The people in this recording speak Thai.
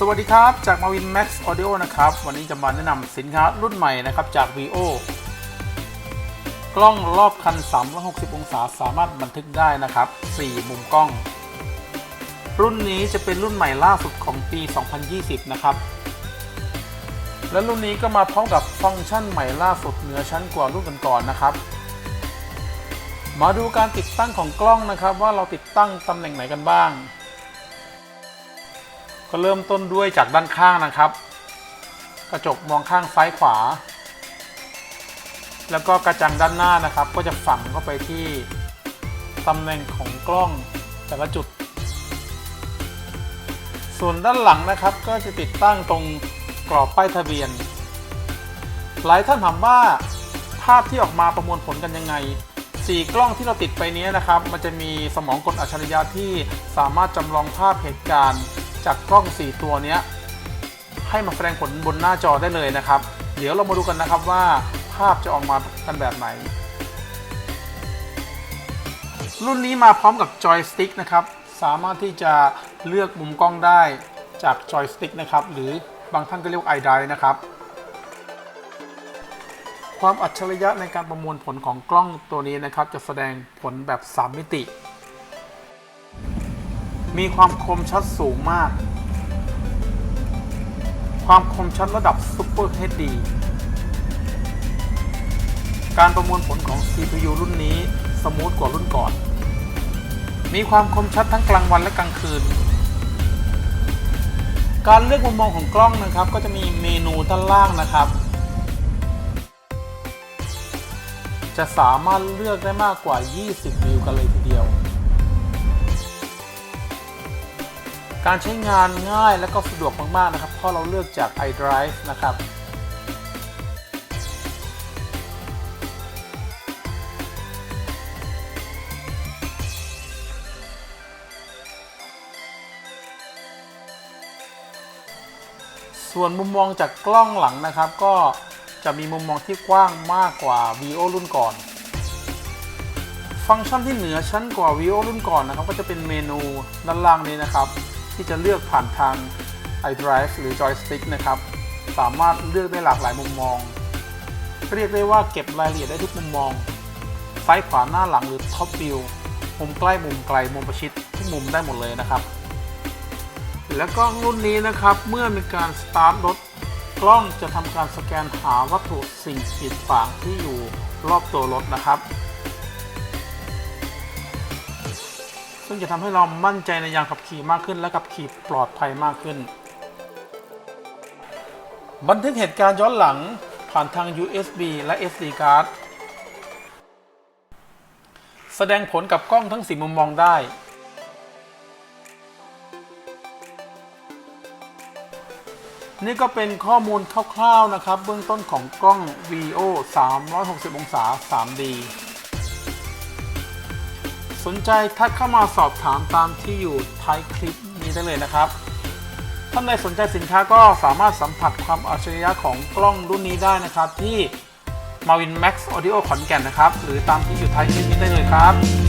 สวัสดีครับ จากมาวิน Max Audio นะครับ วันนี้จะมาแนะนำสินค้ารุ่นใหม่นะครับจาก VO กล้องรอบคัน 360 องศาสามารถบันทึกได้นะครับ 4 มุมกล้อง รุ่นนี้จะเป็นรุ่นใหม่ล่าสุดของปี 2020 นะครับ และรุ่นนี้ก็มาพร้อมกับฟังก์ชันใหม่ล่าสุดเหนือชั้นกว่ารุ่นก่อนๆนะครับ มาดูการติดตั้งของกล้องนะครับ ว่าเราติดตั้งตำแหน่งไหนกันบ้าง ก็เริ่มต้นด้วยจากด้านข้างนะครับ กระจกมองข้างซ้ายขวา แล้วก็กระจังด้านหน้านะครับ ก็จะฝังเข้าไปที่ตำแหน่งของกล้องแต่ละจุด ส่วนด้านหลังนะครับ ก็จะติดตั้งตรงกรอบป้ายทะเบียน หลายท่านถามว่าภาพที่ออกมาประมวลผลกันยังไงสี่กล้องที่เราติดไปนี้นะครับ มันจะมีสมองกลอัจฉริยะที่สามารถจำลองภาพเหตุการณ์ จากกล้อง 4 ตัวนี้ให้มาแสดงผลบนหน้าจอได้เลยนะครับ เดี๋ยวเรามาดูกันนะครับว่าภาพจะออกมากันแบบไหน รุ่นนี้มาพร้อมกับจอยสติ๊กนะครับ สามารถที่จะเลือกมุมกล้องได้จากจอยสติ๊กนะครับ หรือบางท่านก็เรียกไอไดนะครับ ความอัจฉริยะในการประมวลผลของกล้องตัวนี้นะครับ จะแสดงผลแบบ 3 มิติ มีความคมชัดสูงมาก ความคมชัดระดับ Super HD การประมวลผลของ CPU รุ่นนี้สมูทกว่ารุ่นก่อน มีความคมชัดทั้งกลางวันและกลางคืน การเลือกมุมมองของกล้องนะครับ ก็จะมีเมนูด้านล่างนะครับ จะสามารถเลือกได้มากกว่า 20 วิวกันเลยทีเดียว การใช้งานง่ายและก็สะดวกมากๆนะครับเพราะเราเลือกจาก iDrive นะครับส่วนมุมมองจากกล้องหลังนะครับ ก็จะมีมุมมองที่กว้างมากกว่า VO รุ่นก่อน ฟังก์ชันที่เหนือชั้นกว่า VO รุ่นก่อนนะครับ ก็จะเป็นเมนูด้านล่างนี้นะครับ ที่จะเลือกผ่านทาง iDrive หรือ Joystick นะครับ สามารถเลือกได้หลากหลายมุมมอง เรียกได้ว่าเก็บรายละเอียดได้ทุกมุมมอง ซ้ายขวาหน้าหลังหรือ Top View มุมใกล้มุมไกลมุมประชิดทุกมุมได้หมดเลยนะครับ แล้วก็รุ่นนี้นะครับ เมื่อมีการสตาร์ทรถกล้องจะทำการสแกนหาวัตถุสิ่งกีดขวางที่อยู่รอบตัวรถนะครับ ซึ่งจะทำให้เรามั่นใจในยางขับขี่มากขึ้นและขับขี่ปลอดภัยมากขึ้น บันทึกเหตุการณ์ย้อนหลังผ่านทาง USB และ SD card แสดงผลกับกล้องทั้งสีมุมมองได้ นี่ก็เป็นข้อมูลคร่าวๆนะครับ เบื้องต้นของกล้อง VO 360 องศา 3D สนใจทักเข้ามาสอบถามตามที่อยู่ท้ายคลิปนี้ได้เลยนะครับ ท่านใดสนใจสินค้าก็สามารถสัมผัสความอัจฉริยะของกล้องรุ่นนี้ได้นะครับที่ Marvin Max Audio ขอนแก่นนะครับ หรือตามที่อยู่ท้ายคลิปนี้ได้เลยครับ